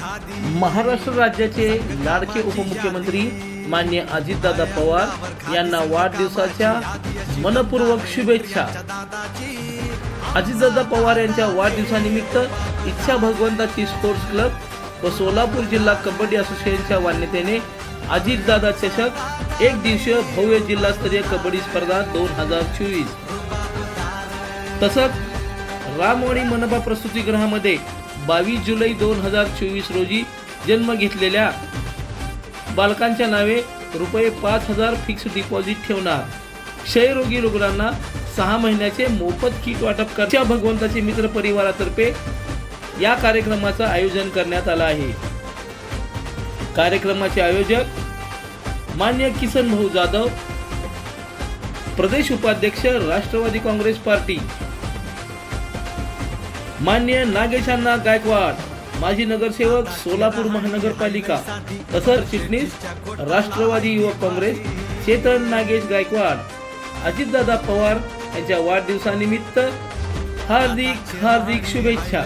महाराष्ट्र राज्याचे लाडके उपमुख्यमंत्री मान्य अजितदादा पवार यांना वाढदिवसाच्या मनपूर्वक शुभेच्छा. अजितदादा पवार यांच्या वाढदिवसानिमित्त इच्छा भगवंताची स्पोर्ट्स क्लब व सोलापूर जिल्हा कबड्डी असोसिएशनच्या मान्यतेने अजितदादा चषक एक दिवसीय भव्य जिल्हास्तरीय कबड्डी स्पर्धा दोन हजार चोवीस. तसंच रामवाडी मनपा प्रसूतीगृहामध्ये बावीस जुलै दोन हजार चोवीस रोजी जन्म घेतलेल्या बालकांच्या नावे रुपये पाच हजार फिक्स डिपॉझिट ठेवणार. क्षयरोगी रुग्णांना सहा महिन्याचे मोफत किट वाटप करच्या भगवंताचे मित्र परिवारातर्फे या कार्यक्रमाचं आयोजन करण्यात आलं आहे. कार्यक्रमाचे आयोजक मान्य किसन भाऊ जाधव प्रदेश उपाध्यक्ष राष्ट्रवादी काँग्रेस पार्टी मान्य नागेशांना गायकवाड माजी नगरसेवक सोलापूर महानगरपालिका तसंच चिटणीस राष्ट्रवादी युवक काँग्रेस चेतन नागेश गायकवाड अजितदादा पवार यांच्या वाढदिवसानिमित्त हार्दिक हार्दिक शुभेच्छा.